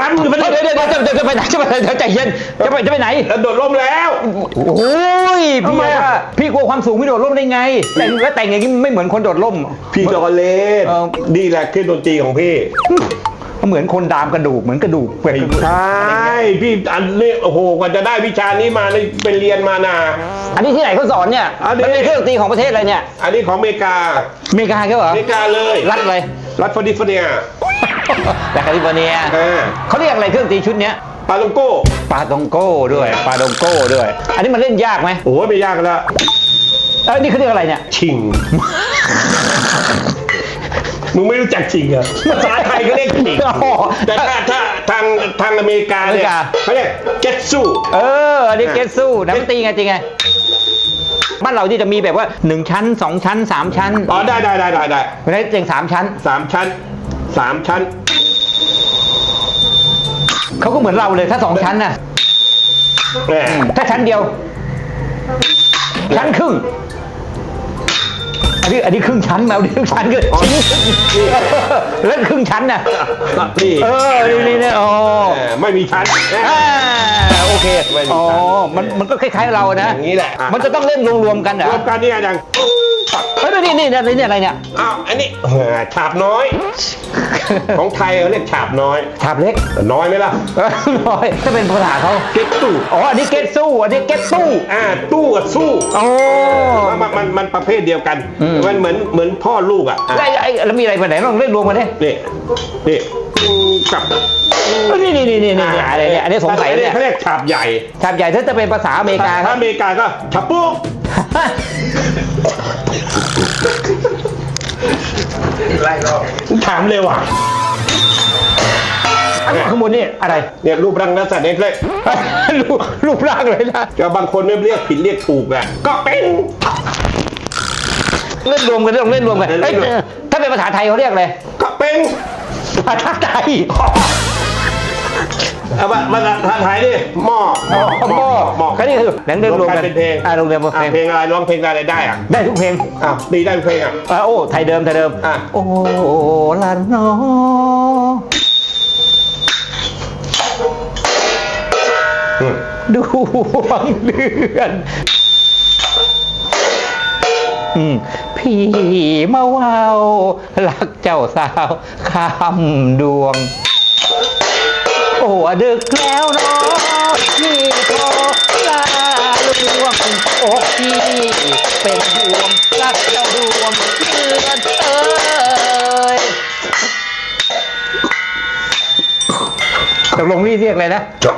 ร้านมึงอยู่ไปเดี๋ยวเลยเดี๋ยวเดี๋ยวจะจะไปไหนจะไปไหนใจเย็นจะไปจะไปไหนแล้วโดดร่มแล้ว โอ้ยทำพี่ไมอะว่าพี่กลัวความสูงพี่โดดร่มได้ไง แต่งแล้วแต่งอย่างนี้ไม่เหมือนคนโดดร่ม พี่ดอเล่นเออนี่แหละเครื่องดนตรีของพี่เหมือนคนดามกระดูกเหมือนกระดูกเป็ดไม่ใช่พี่อันนี้โอ้โหกว่าจะได้วิชานี้มานี่เป็นเรียนมานาอันนี้ที่ไหนเขาสอนเนี่ยอันนี้มันเป็นเครื่องดนตรีของประเทศอะไรเนี่ย อันนี้ของอเมริกาอเมริกาเขาเหรออเมริกาเลย รัฐอะไรรัฐฟอร์ดิฟ อร์เนียแต่แคลิฟอร์เนียเออเขาเรียกอะไรเครื่องดนตรีชุดเนี้ยปาลงโก้ปาตองโก้ด้วยปาตองโก้ด้วย อันนี้มันเล่นยากไหมโอ้ยไม่ยากแล้วเอ้ยนี่เขาเรียกอะไรเนี่ย ชิง มึงไม่รู้จักชิงเหรอภาษาไทยก็เรียกชิงอ๋อแต่ถ้าถ้าทางทางอเมริกาเนี่ยอเมริกา เขาเรียกเก็ตซูเอออันนี้เกตสู้น้ำตีไงจริงไง บ้านเราที่จะมีแบบว่าหนึ่งชั้นสองชั้นสามชั้นอ๋อได้ได้ได้ได้ได้ไม่ได้เตียงสามชั้น สามชั้น สามชั้น เขาก็เหมือนเราเลยถ้าสองชั้นน่ะแหมถ้าชั้นเดียว ชั้นครึ่ง อันนี้อันนี้ครึ่งชั้นมาอันนี้ครึ่งชั้นก็ชิ้นแล้วครึ่งชั้นน่ะนี่เออนี่นี่นี่อ๋อแหมไม่มีชั้น อ่าโอเคไม่มีอ๋อชั้นมันมันก็คล้ายๆเรานะอย่างนี้แหละอะมันจะต้องเล่นรวมๆกันเหรอรวมกันเนี่ยยัง เฮ้ยนี่นี่นี่อะไรเนี่ยอะไรเนี่ย อ้าวอันนี้เออฉาบน้อย ของไทยเขาเรียกฉาบน้อยฉาบเล็กแต่น้อยไหมล่ะเออน้อยถ้าเป็นภาษาเขาเก็ตตู้อ๋ออันนี้เก็ตสู้อันนี้เก็ตตู้อ่าตู้กับสู้โอ้มันมันมันประเภทเดียวกันอืมมันเหมือนเหมือนพ่อลูกอะอะไอ้ไอ้แล้วมีอะไรไปไหนลองเล่นรวมกันดินี่นี่กับนี่นี่นี่นี่นี่อะไรเนี่ยอันนี้สงสัยเนี่ยเขาเรียกฉาบใหญ่ฉาบใหญ่ถ้าจะเป็นภาษาอเมริกาคถ้ารับ อเมริกาก็ฉาบปุ๊ กถามเลยว่ะอันนี้ข้างบนนี่อะไรเนี่ยรูปร่างลักษณะนี้เลยรูปรูปร่างเลยนะจะบางคนไม่เรียกผิดเรียกถูกอะก็เป็นเล่นรวมกันต้องเล่นรวมกันเอ้ยถ้าเป็นภาษาไทยเขาเรียกอะไรก็เป็นภาษาไทย เอามามาถ่ายดิหม้ออ๋อหม้อหม้อเขานี่คือหนังเรื่องรวมกันเป็นเพลงอ่ารวมกันเป็นเพลงอะเพลงอะไรร้องเพลงอะไรได้อะได้ทุกเพลงอ้าวตีได้ทุกเพลงอะอ่าโอ้ไทยเดิมไทยเดิมอะโอ้ลานออืมดวงเดือนอืมพี่มาว่าวรักเจ้าสาวคำดวง โอ้ดึกแล้วเนาะพี่ขอลาลวงอกพี่เป็นห่วงรักเจ้าดวงเดือนเอ้ยตกลงนี่เรียกอะไรนะ จบ